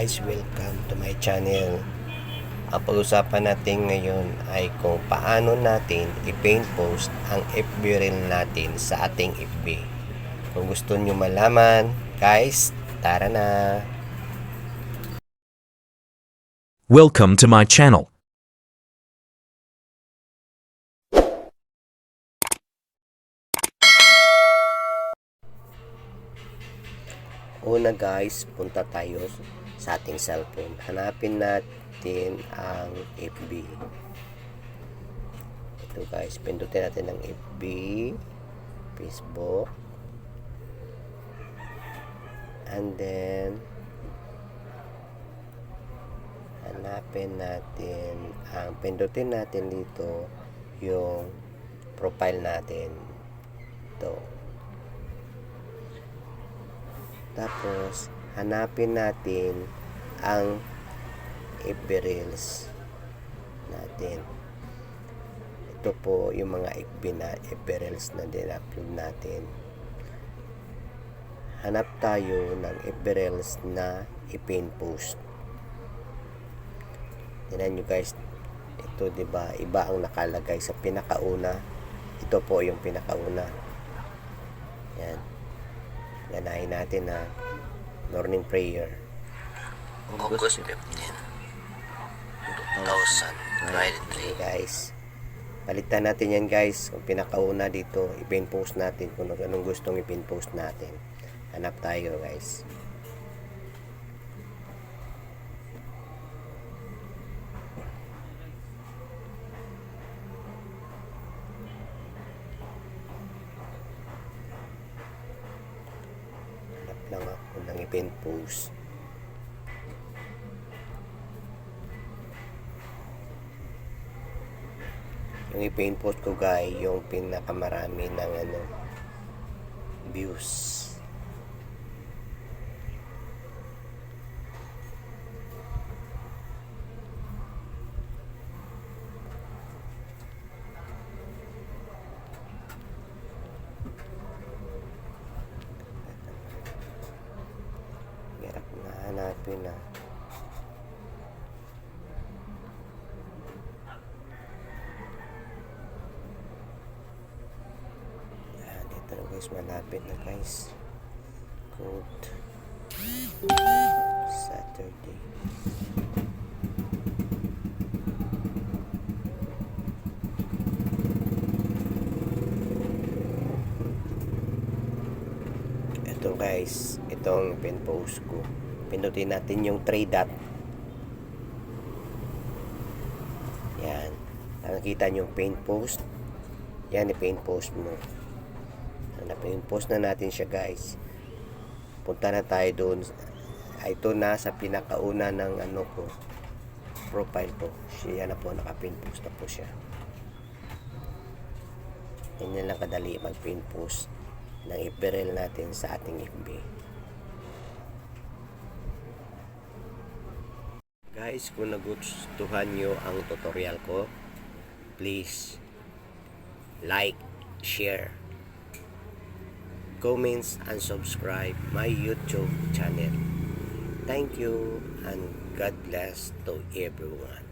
guys, welcome to my channel. Ang pag-usapan natin ngayon ay kung paano natin i-paint post ang FB reel natin sa ating FB. Kung gusto nyo malaman, guys, tara na! Welcome to my channel. Una guys, punta tayo sa ating cellphone. Hanapin natin ang FB. Ito guys, pindutin natin ang FB, Facebook, and then hanapin natin ang pindutin natin dito yung profile natin ito tapos hanapin natin ang Reels natin ito po yung mga FB na na din-upload natin hanap tayo ng Reels na i-pin post Tingnan nyo guys, ito 'di ba iba ang nakalagay sa pinakauna. Ito po yung pinakauna. Yan. Ganahin natin na morning prayer. August 15, 2023. guys. Palitan natin yan guys. Kung pinakauna dito, ipin post natin kung anong gustong ipin post natin. Hanap tayo guys. Hanap lang ako ng ipin post. Yung i-paint post ko guys, yung pinakamarami ng ano, views. Hanapin na. Yan, ito na guys, malapit na guys. Code. Saturday. Ito guys, itong pin post ko. Pindutin natin yung 3 dot. Yan. Nakikita nyo yung paint post. Yan, i-paint post mo. Na-paint post na natin siya guys. Punta na tayo doon. Ito na sa pinakauna ng ano ko. Profile ko. Siya na po, naka-paint post na po siya. Ganyan lang kadali mag-paint post ng ipirel natin sa ating FB. Guys, kung nagustuhan nyo ang tutorial ko, please like, share, comments, and subscribe my YouTube channel. Thank you and God bless to everyone.